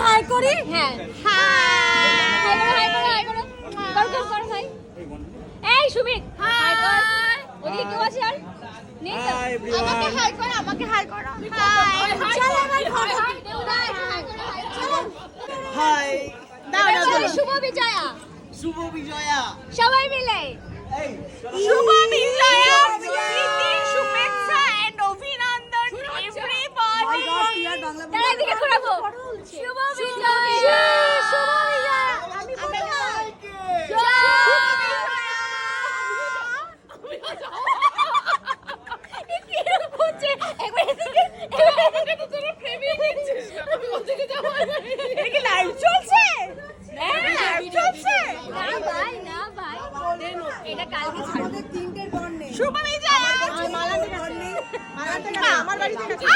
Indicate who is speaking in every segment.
Speaker 1: High কর হ্যাঁ এই সুমিত হাই কর ওদিকে কেউ আছে আর নেই তো আমাকে হাই কর আমাকে হাই করো হাই
Speaker 2: চলো এবার ঘরে।
Speaker 3: হাই
Speaker 1: দাও দাও। শুভ বিজয়া।
Speaker 3: শুভ বিজয়া।
Speaker 1: সবাই মিলে। শুভ বিজয়া প্রীতি শুভেচ্ছা এন্ড অভিনন্দন এভরিবডি তারা দিকে ঘোরাবো শুভ বিজয়া শুভ বিজয়া আমি লাইভ চলছে লাইভ চলছে না ভাই না ভাই এটা কালকে ছাড়বো
Speaker 2: তিনটের পর নেই
Speaker 1: শুভ বিজয়া
Speaker 2: আমার বাড়িতে গেছে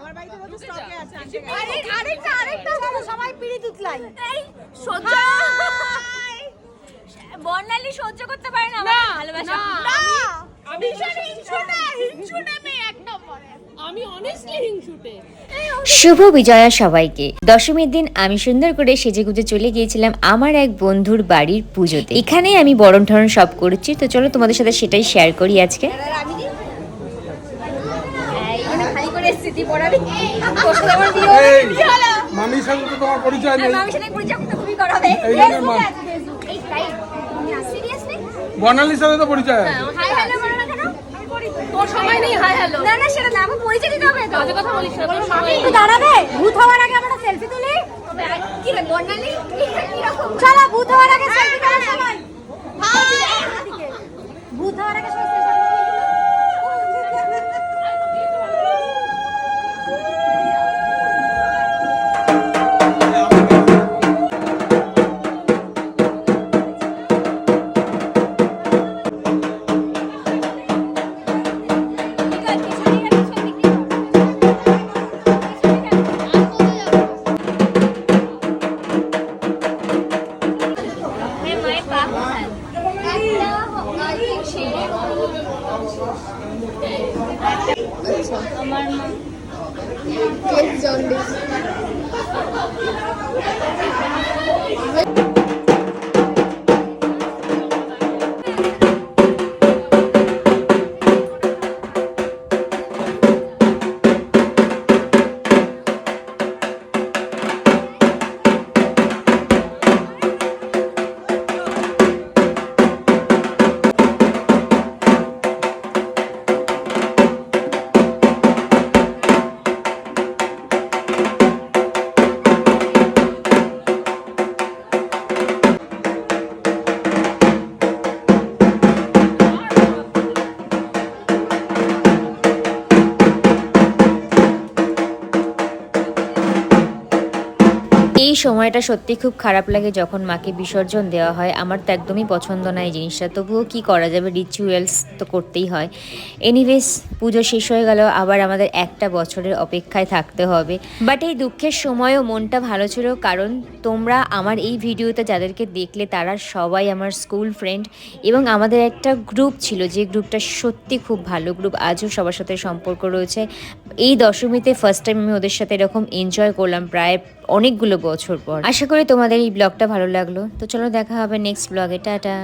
Speaker 2: আমার বাড়িতে বলতে স্টকে আছে
Speaker 1: আরেক আরেকটা
Speaker 2: সবাই পিড়ি তুতলাই
Speaker 1: এই সহ্য বর্ণালী সহ্য করতে পারে না আমার ভালোবাসা। না আমি এক নম্বরে।
Speaker 4: আমি অনেস্টলি হিংসুটে।
Speaker 5: শুভ বিজয়া সবাইকে। দশমীর দিন আমি সুন্দর করে সেজে গুজে চলে গিয়েছিলাম আমার এক বন্ধুর বাড়ির পুজোতে। এখানেই আমি বরণ ঠরণ সব করেছি। তো চলো তোমাদের সাথে সেটাই শেয়ার করি আজকে।
Speaker 1: স্মৃতি পড়াবি?
Speaker 6: মামির সাথে তো তোমার পরিচয় নেই।
Speaker 1: আমি সাথে পরিচয় করতে খুবই করাবে
Speaker 6: এই
Speaker 1: সিরিয়াসলি
Speaker 6: বর্ণালীর সাথে তো পরিচয় আছে।
Speaker 1: হাই হ্যালো না কেন?
Speaker 4: তোর সময় নেই হাই হ্যালো
Speaker 1: না না সেটা না আমার পরিচয় দিতে হবে তো।
Speaker 4: কথা বলিস না তোর
Speaker 2: দাঁড়াবে। ভূত হওয়ার আগে আমরা সেলফি তুলি।
Speaker 1: কি রে বর্ণালী?
Speaker 2: চলো ভূত হওয়ার আগে
Speaker 1: আমার মা
Speaker 5: এই সময়টা সত্যি খুব খারাপ লাগে যখন মাকে বিসর্জন দেওয়া হয়। আমার তো একদমই পছন্দ না এই জিনিসটা। তবুও কি করা যাবে? রিচুয়ালস তো করতেই হয়। এনিওয়েজ পুজো শেষ হয়ে গেল, আবার আমাদের একটা বছরের অপেক্ষায় থাকতে হবে। বাট এই দুঃখের সময়ও মনটা ভালো ছিল, কারণ তোমরা আমার এই ভিডিওতে যাদেরকে দেখলে, তারা সবাই আমার স্কুল ফ্রেন্ড এবং আমাদের একটা গ্রুপ ছিল, যে গ্রুপটা সত্যি খুব ভালো গ্রুপ আজও সবার সাথে সম্পর্ক রয়েছে। এই দশমীতে ফার্স্ট টাইম আমি ওদের সাথে এরকম এনজয় করলাম। প্রায় অনেকগুলো বছর পর। আশা করি তোমাদের এই ব্লগটা ভালো লাগল। তো চলো দেখা হবে নেক্সট ব্লগে। টাটা।